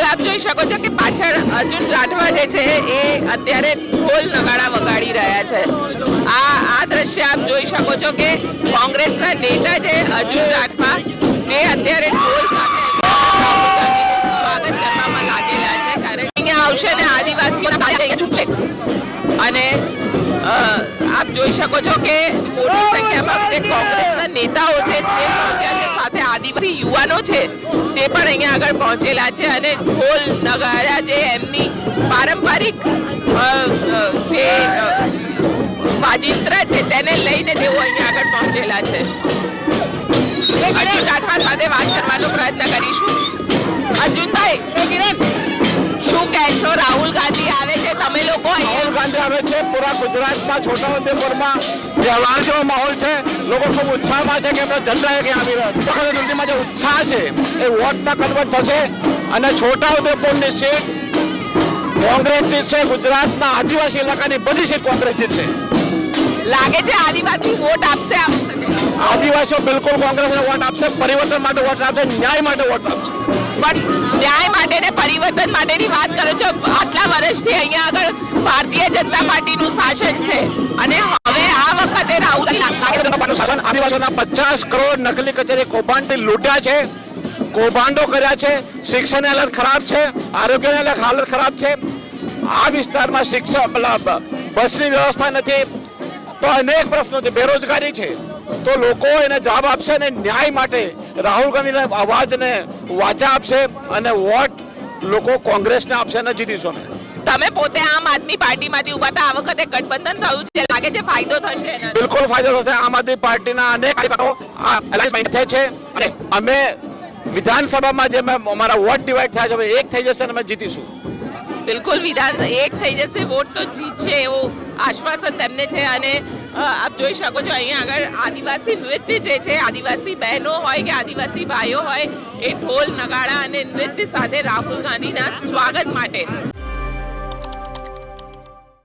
બિલકુલ આપ જોઈ શકો છો કે પાછળ અર્જુન રાઠવા જે છે એ અત્યારે ઢોલ નગાડા વગાડી રહ્યા છે. આ આ દ્રશ્ય આપ જોઈ શકો છો કે કોંગ્રેસના નેતા જે અર્જુન રાઠવા તે અત્યારે ઢોલ સાથે સ્વાગત કરવામાં લાગેલા છે. કારણ કે અહીંયા આવશે ને આદિવાસીઓના અને આપ જોઈ શકો છો કે મોટી સંખ્યામાં જે કોંગ્રેસના નેતાઓ છે તે પહોંચ્યા યુવાનો છે તે પણ અહીંયા આગળ પહોંચેલા છે અને ઢોલ નગારા જે એમની પારંપરિક જે વાજિંત્ર છે તેને લઈને તેઓ અહીંયા આગળ પહોંચેલા છે. રાઠવા સાથે વાત કરવાનો પ્રયત્ન કરીશું. ગાંધી આવે છે. પૂરા ગુજરાતમાં છોટાઉદેપુરમાં તહેવાર જેવો માહોલ છે. લોકો ખૂબ ઉત્સાહમાં છે કે એમનો એક આવી રહ્યો. ચૂંટણીમાં જે ઉત્સાહ છે એ વોટમાં કન્વર્ટ થશે. અને છોટાઉદેપુરની સીટ કોંગ્રેસ જીતશે ગુજરાતના આદિવાસી ઇલાકાની બધી સીટ કોંગ્રેસ જીતશે લાગે છે આદિવાસી વોટ આપશે આદિવાસીઓ બિલકુલ કોંગ્રેસને વોટ આપશે પરિવર્તન માટે વોટ આપશે ન્યાય માટે વોટ આપશે. પણ ન્યાય માટે ને પરિવર્તન માટેની વાત કરો છો. વર્ષથી અહીંયા આગળ ભારતીય જનતા પાર્ટીનું શાસન છે. અને હવે આ વખતે રાહુલ શાસન આદિવાસીઓના પચાસ કરોડ નકલી કચેરી કૌભાંડથી લૂંટ્યા છે. કૌભાંડો કર્યા છે. શિક્ષણની હાલત ખરાબ છે. આરોગ્યની હાલત- ખરાબ છે. આ વિસ્તારમાં શિક્ષણ બસની વ્યવસ્થા નથી. તો અનેક પ્રશ્નો છે. બેરોજગારી છે. તો લોકો એને જવાબ આપશે અને ન્યાય માટે રાહુલ ગાંધીના અવાજને વાચા આપશે અને વોટ લોકો કોંગ્રેસને આપશે અને જીતીશું અમે. તમે પોતે આમ આદમી પાર્ટીમાંથી ઊભા હતા આ વખતે ગઠબંધન થયું છે લાગે છે ફાયદો થશે બિલકુલ ફાયદો થશે. આમ આદમી પાર્ટીના અનેક કાર્યકરો છે. અને અમે વિધાનસભામાં જે અમારા વોટ ડિવાઈડ થયા છે એક થઈ જશે અને અમે જીતીશું. બિલકુલ વિધાન એક થઈ જશે વોટ તો જીતશે એવું આશ્વાસન તેમને છે. અને આપ જોઈ શકો છો અહીંયા આગળ આદિવાસી નૃત્ય જે છે આદિવાસી બહેનો હોય કે આદિવાસી ભાઈઓ હોય એ ઢોલ નગાડા અને નૃત્ય સાથે રાહુલ ગાંધીના સ્વાગત માટે